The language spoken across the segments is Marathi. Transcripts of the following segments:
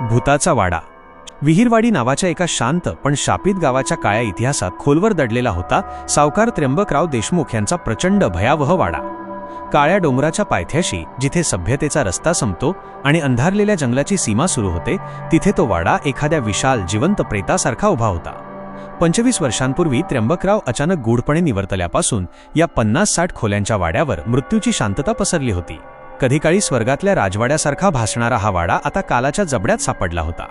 भूताचा वाडा. विहीरवाडी नावाच्या एका शांत पण शापित गावाच्या काळ्या इतिहासात खोलवर दडलेला होता सावकार त्र्यंबकराव देशमुख यांचा प्रचंड भयावह वाडा. काळ्या डोंगराच्या पायथ्याशी जिथे सभ्यतेचा रस्ता संपतो आणि अंधारलेल्या जंगलाची सीमा सुरू होते तिथे तो वाडा एखाद्या विशाल जिवंत प्रेतासारखा उभा होता. पंचवीस वर्षांपूर्वी त्र्यंबकराव अचानक गूढपणे निवर्तल्यापासून या पन्नास साठ खोल्यांच्या वाड्यावर मृत्यूची शांतता पसरली होती. कधीकाळी स्वर्गातल्या राजवाड्यासारखा भासणारा हा वाडा आता कालाच्या जबड्यात सापडला होता.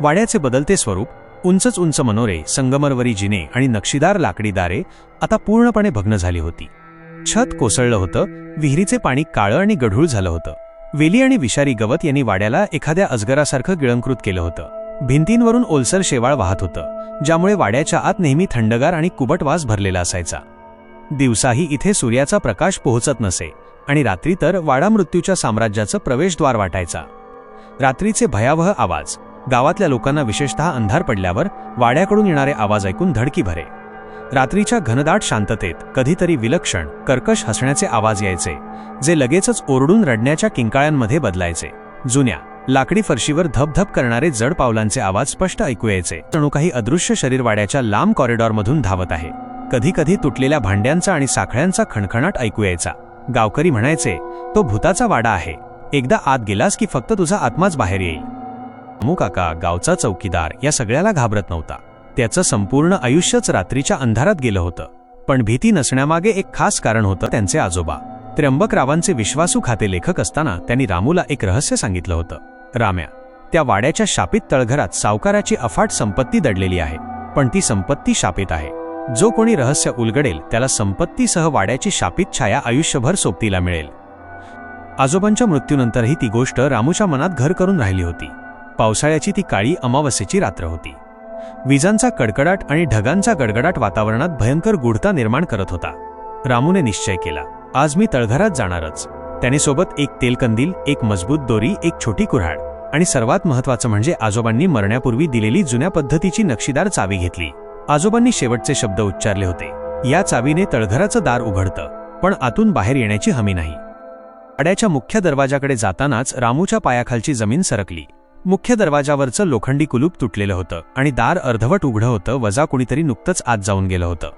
वाड्याचे बदलते स्वरूप उंचच उंच मनोरे संगमरवरी जिने आणि नक्षीदार लाकडी दारे आता पूर्णपणे भग्न झाली होती. छत कोसळलं होतं विहिरीचे पाणी काळं आणि गढूळ झालं होतं. वेली आणि विषारी गवत यांनी वाड्याला एखाद्या अजगरासारखं गिळंकृत केलं होतं. भिंतींवरून ओलसर शेवाळ वाहत होतं ज्यामुळे वाड्याच्या आत नेहमी थंडगार आणि कुबट वास भरलेला असायचा. दिवसाही इथे सूर्याचा प्रकाश पोहोचत नसे आणि रात्री तर वाडा मृत्यूच्या साम्राज्याचं प्रवेशद्वार वाटायचा. रात्रीचे भयावह आवाज गावातल्या लोकांना विशेषतः अंधार पडल्यावर वाड्याकडून येणारे आवाज ऐकून धडकी भरे. रात्रीच्या घनदाट शांततेत कधीतरी विलक्षण कर्कश हसण्याचे आवाज यायचे जे लगेचच ओरडून रडण्याच्या किंकाळ्यांमध्ये बदलायचे. जुन्या लाकडी फरशीवर धपधप करणारे जड पावलांचे आवाज स्पष्ट ऐकू यायचे. जणू काही अदृश्य शरीरवाड्याच्या लांब कॉरिडॉरमधून धावत आहे. कधीकधी तुटलेल्या भांड्यांचा आणि साखळ्यांचा खणखणाट ऐकू यायचा. गावकरी म्हणायचे तो भूताचा वाडा आहे. एकदा आत गेलास की फक्त तुझा आत्माच बाहेर येईल. अमू काका गावचा चौकीदार या सगळ्याला घाबरत नव्हता. त्याचं संपूर्ण आयुष्यच रात्रीच्या अंधारात गेलं होतं. पण भीती नसण्यामागे एक खास कारण होतं त्यांचे आजोबा. त्र्यंबकरावांचे विश्वासू खाते लेखक असताना त्यांनी रामूला एक रहस्य सांगितलं होतं. राम्या त्या वाड्याच्या शापित तळघरात सावकाराची अफाट संपत्ती दडलेली आहे. पण ती संपत्ती शापित आहे. जो कोणी रहस्य उलगडेल त्याला संपत्तीसह वाड्याची शापित छाया आयुष्यभर सोबतीला मिळेल. आजोबांच्या मृत्यूनंतरही ती गोष्ट रामूच्या मनात घर करून राहिली होती. पावसाळ्याची ती काळी अमावस्येची रात्र होती. विजांचा कडकडाट आणि ढगांचा गडगडाट वातावरणात भयंकर गूढता निर्माण करत होता. रामूने निश्चय केला आज मी तळघरात जाणारच त्याने सोबत एक तेलकंदील एक मजबूत दोरी एक छोटी कुऱ्हाड आणि सर्वात महत्वाचं म्हणजे आजोबांनी मरण्यापूर्वी दिलेली जुन्या पद्धतीची नक्षीदार चावी घेतली. आजोबांनी शेवटचे शब्द उच्चारले होते. या चावीने तळघराचं दार उघडतं पण आतून बाहेर येण्याची हमी नाही. अड्याच्या मुख्य दरवाजाकडे जातानाच रामूच्या पायाखालची जमीन सरकली. मुख्य दरवाजावरचं लोखंडी कुलूप तुटलेलं होतं आणि दार अर्धवट उघडं होतं वजा कुणीतरी नुकतंच आत जाऊन गेलं होतं.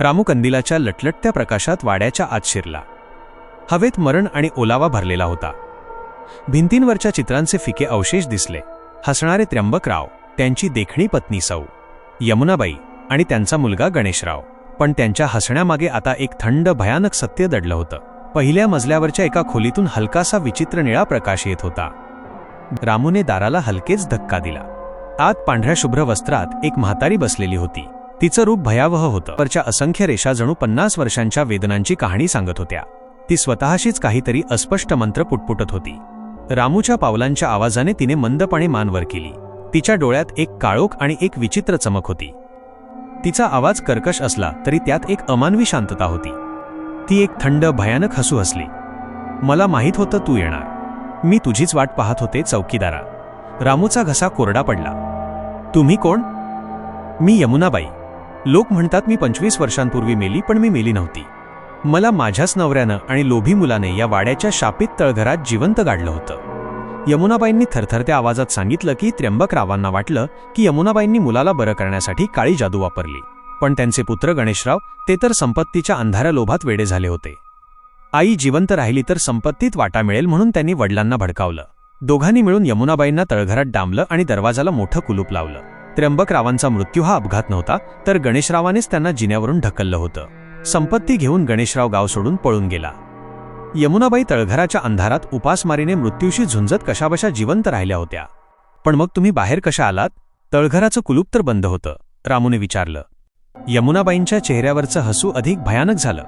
रामू कंदिलाच्या लटलटत्या प्रकाशात वाड्याच्या आत शिरला. हवेत मरण आणि ओलावा भरलेला होता. भिंतींवरच्या चित्रांचे फिके अवशेष दिसले. हसणारे त्र्यंबकराव त्यांची देखणी पत्नी सौ. यमुनाबाई आणि त्यांचा मुलगा गणेशराव. पण त्यांच्या हसण्यामागे आता एक थंड भयानक सत्य दडलं होतं. पहिल्या मजल्यावरच्या एका खोलीतून हलकासा विचित्र निळा प्रकाश येत होता. रामूने दाराला हलकेच धक्का दिला. आत पांढऱ्या शुभ्र वस्त्रात एक म्हातारी बसलेली होती. तिचं रूप भयावह होतं. वरच्या असंख्य रेषा जणू पन्नास वर्षांच्या वेदनांची कहाणी सांगत होत्या. ती स्वतःशीच काहीतरी अस्पष्ट मंत्र पुटपुटत होती. रामूच्या पावलांच्या आवाजाने तिने मंदपणे मान वर केली. तिच्या डोळ्यात एक काळोख आणि एक विचित्र चमक होती. तिचा आवाज कर्कश असला तरी त्यात एक अमानवी शांतता होती. ती एक थंड भयानक हसू हसली. मला माहीत होतं तू येणार. मी तुझीच वाट पाहत होते चौकीदारा. रामूचा घसा कोरडा पडला. तुम्ही कोण? मी यमुनाबाई. लोक म्हणतात मी पंचवीस वर्षांपूर्वी मेली पण मी मेली नव्हती. मला माझ्याच नवऱ्यानं आणि लोभी मुलाने या वाड्याच्या शापित तळघरात जिवंत गाडलं होतं. यमुनाबाईंनी थरथरत्या आवाजात सांगितलं की त्र्यंबकरावांना वाटलं की यमुनाबाईंनी मुलाला बरं करण्यासाठी काळी जादू वापरली. पण त्यांचे पुत्र गणेशराव ते तर संपत्तीच्या अंधाऱ्या लोभात वेडे झाले होते. आई जिवंत राहिली तर संपत्तीत वाटा मिळेल म्हणून त्यांनी वडिलांना भडकावलं. दोघांनी मिळून यमुनाबाईंना तळघरात डांबलं आणि दरवाजाला मोठं कुलूप लावलं. त्र्यंबकरावांचा मृत्यू हा अपघात नव्हता तर गणेशरावानेच त्यांना जिन्यावरून ढकललं होतं. संपत्ती घेऊन गणेशराव गाव सोडून पळून गेला. यमुनाबाई तळघराच्या अंधारात उपासमारीने मृत्यूशी झुंजत कशाबशा जिवंत राहिल्या होत्या. पण मग तुम्ही बाहेर कशा आलात? तळघराचं कुलूप तर बंद होतं रामूने विचारलं. यमुनाबाईंच्या चेहऱ्यावरचं हसू अधिक भयानक झालं.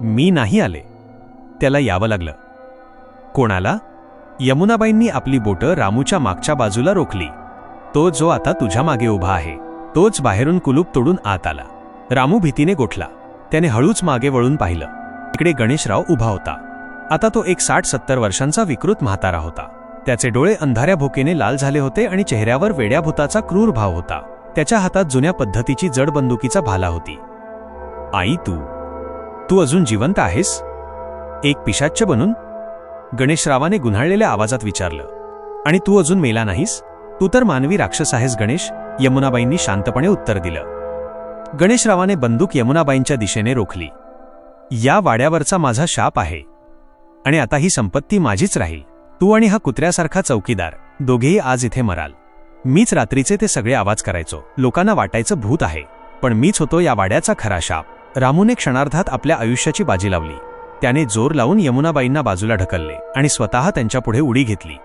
मी नाही आले. त्याला यावं लागलं. कोणाला? यमुनाबाईंनी आपली बोटं रामूच्या मागच्या बाजूला रोखली. तो जो आता तुझ्या मागे उभा आहे तोच बाहेरून कुलूप तोडून आत आला. रामू भीतीने गोठला. त्याने हळूच मागे वळून पाहिलं. इकडे गणेशराव उभा होता. आता तो एक साठ सत्तर वर्षांचा विकृत म्हातारा होता. त्याचे डोळे अंधाऱ्या भोकेने लाल झाले होते आणि चेहऱ्यावर वेड्या भूताचा क्रूर भाव होता. त्याच्या हातात जुन्या पद्धतीची जड बंदुकीचा भाला होती. आई तू तू अजून जिवंत आहेस? एक पिशाच्च बनून? गणेशरावाने गुन्हाळलेल्या आवाजात विचारलं. आणि तू अजून मेला नाहीस? तू तर मानवी राक्षस आहेस गणेश यमुनाबाईंनी शांतपणे उत्तर दिलं. गणेशरावाने बंदूक यमुनाबाईंच्या दिशेने रोखली. या वाड्यावरचा माझा शाप आहे. आणि आता ही संपत्ती माझीच राहील. तू आणि हा कुत्र्यासारखा चौकीदार दोघेही आज इथे मराल. मीच रात्रीचे ते सगळे आवाज करायचो. लोकांना वाटायचं भूत आहे. पण मीच होतो या वाड्याचा खरा शाप. रामूने क्षणार्धात आपल्या आयुष्याची बाजी लावली. त्याने जोर लावून यमुनाबाईंना बाजूला ढकलले आणि स्वतः त्यांच्यापुढे उडी घेतली.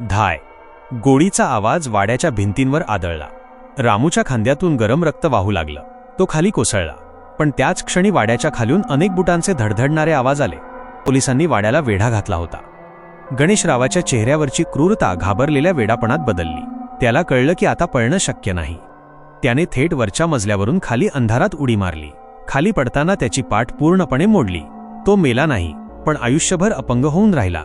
धाय! गोळीचा आवाज वाड्याच्या भिंतींवर आदळला. रामूच्या खांद्यातून गरम रक्त वाहू लागलं. तो खाली कोसळला. पण त्याच क्षणी वाड्याच्या खालून अनेक बुटांचे धडधडणारे आवाज आले. पोलिसांनी वाड्याला वेढा घातला होता. गणेशरावाच्या चेहऱ्यावरची क्रूरता घाबरलेल्या वेडापणात बदलली. त्याला कळलं की आता पळणं शक्य नाही. त्याने थेट वरच्या मजल्यावरून खाली अंधारात उडी मारली. खाली पडताना त्याची पाठ पूर्णपणे मोडली. तो मेला नाही पण आयुष्यभर अपंग होऊन राहिला.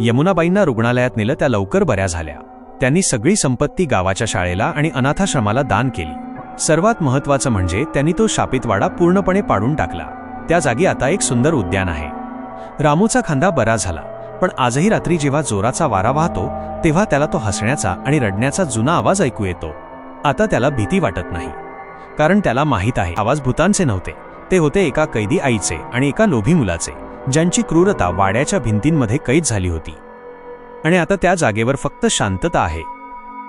यमुनाबाईंना रुग्णालयात नेलं त्या लवकर बऱ्या झाल्या. त्यांनी सगळी संपत्ती गावाच्या शाळेला आणि अनाथाश्रमाला दान केली. सर्वात महत्वाचं म्हणजे त्यांनी तो शापितवाडा पूर्णपणे पाडून टाकला. त्या जागी आता एक सुंदर उद्यान आहे. रामूचा खांदा बरा झाला पण आजही रात्री जेव्हा जोराचा वारा वाहतो तेव्हा त्याला तो हसण्याचा आणि रडण्याचा जुना आवाज ऐकू येतो. आता त्याला भीती वाटत नाही. कारण त्याला माहीत आहे आवाज भूतांचे नव्हते. ते होते एका कैदी आईचे आणि एका लोभी मुलाचे ज्यांची क्रूरता वाड्याच्या भिंतींमध्ये कैद झाली होती. आणि आता त्या जागेवर फक्त शांतता आहे.